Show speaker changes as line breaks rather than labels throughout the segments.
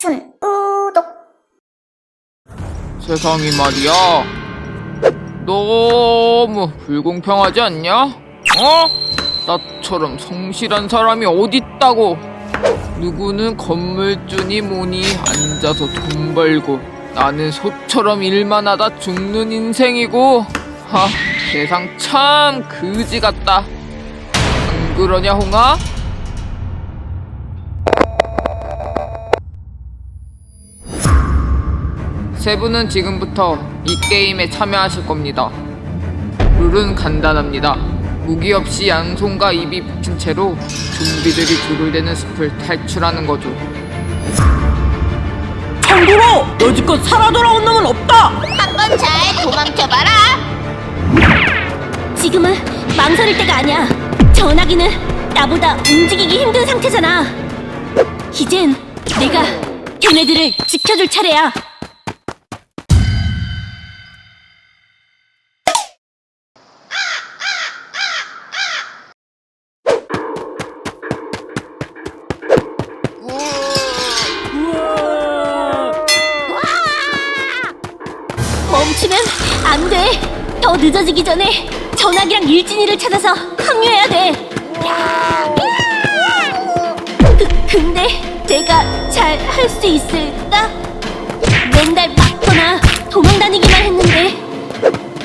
준, 우독.
세상이 말이야. 너무 불공평하지 않냐? 어? 나처럼 성실한 사람이 어딨다고. 누구는 건물주니 뭐니 앉아서 돈 벌고 나는 소처럼 일만 하다 죽는 인생이고 하 세상 참 그지 같다. 안 그러냐 홍아? 세 분은 지금부터 이 게임에 참여하실 겁니다. 룰은 간단합니다. 무기 없이 양손과 입이 붙인 채로 좀비들이 줄을 대는 숲을 탈출하는 거죠.
참고로 여지껏 살아 돌아온 놈은 없다.
한번 잘 도망쳐봐라.
지금은 망설일 때가 아니야. 전화기는 나보다 움직이기 힘든 상태잖아. 이젠 내가 걔네들을 지켜줄 차례야. 멈추면 안 돼. 더 늦어지기 전에 전화기랑 일진이를 찾아서 합류해야 돼. 그, 근데 내가 잘 할 수 있을까? 맨날 맞거나 도망다니기만 했는데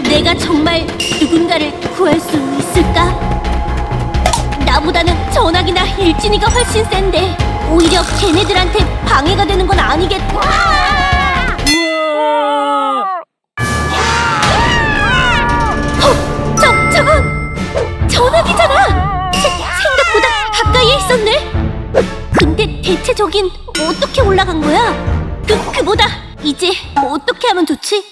내가 정말 누군가를 구할 수 있을까? 나보다는 전화기나 일진이가 훨씬 센데 오히려 걔네들한테 방해가 되는 건 아니겠다. 대체 저긴 어떻게 올라간 거야? 그, 그보다 이제 어떻게 하면 좋지?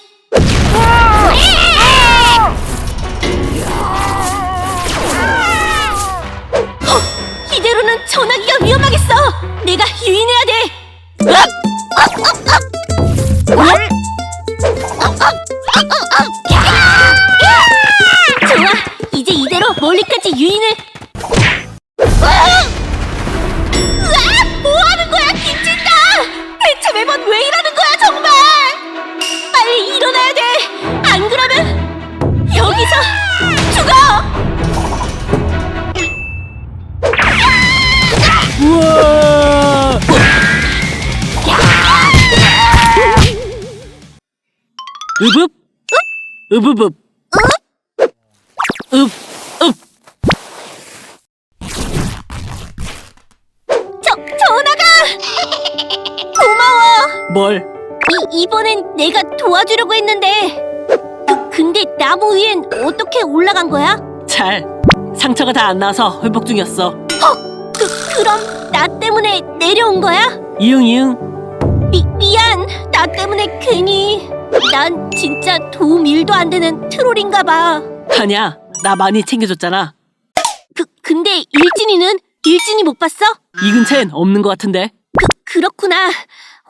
어, 이대로는 전화기가 위험하겠어!
으브붓. 읍, 읍.
저, 전화가! 고마워!
뭘?
이, 이번엔 내가 도와주려고 했는데. 그, 근데 나무 위엔 어떻게 올라간 거야?
잘. 상처가 다 안 나서 회복 중이었어.
헉! 그, 그럼 나 때문에 내려온 거야?
이응 이응.
미, 미안. 나 때문에 괜히. 난 진짜 도움 일도 안 되는 트롤인가 봐.
아니야. 나 많이 챙겨줬잖아.
그, 근데 일진이는? 일진이 못 봤어?
이 근처엔 없는 것 같은데.
그, 그렇구나.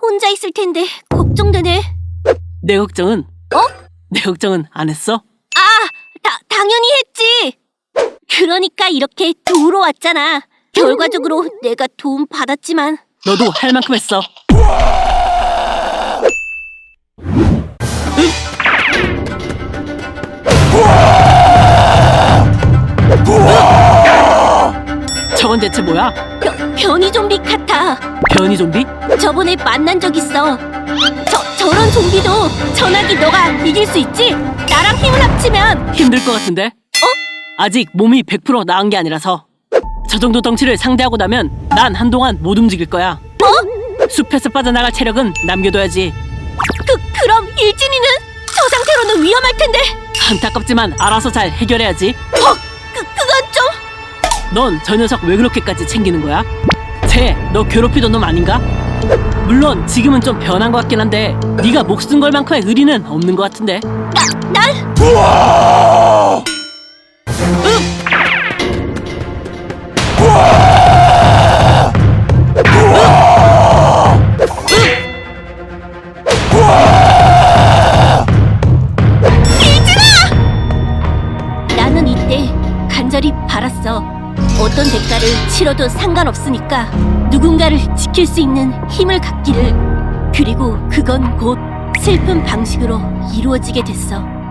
혼자 있을 텐데 걱정되네.
내 걱정은?
어?
내 걱정은 안 했어?
아, 다, 당연히 했지. 그러니까 이렇게 도우러 왔잖아. 결과적으로 내가 도움 받았지만.
너도 할 만큼 했어. 대체 뭐야?
변, 변이 좀비 같아.
변이 좀비?
저번에 만난 적 있어. 저, 저런 좀비도 전화기 너가 이길 수 있지? 나랑 힘을 합치면.
힘들 것 같은데? 어? 아직 몸이 100% 나은 게 아니라서 저 정도 덩치를 상대하고 나면 난 한동안 못 움직일 거야
어?
숲에서 빠져나갈 체력은 남겨둬야지
그, 그럼 일진이는? 저 상태로는 위험할 텐데.
안타깝지만 알아서 잘 해결해야지
좀.
넌 저 녀석 왜 그렇게까지 챙기는 거야? 쟤 너 괴롭히던 놈 아닌가? 물론 지금은 좀 변한 것 같긴 한데 네가 목숨 걸 만큼의 의리는 없는 것 같은데
나, 난. 나는 치러도 상관없으니까 누군가 누군가를 지킬 수 있는 힘을 갖기를 그리고 그건 곧 슬픈 방식으로 이루어지게 됐어.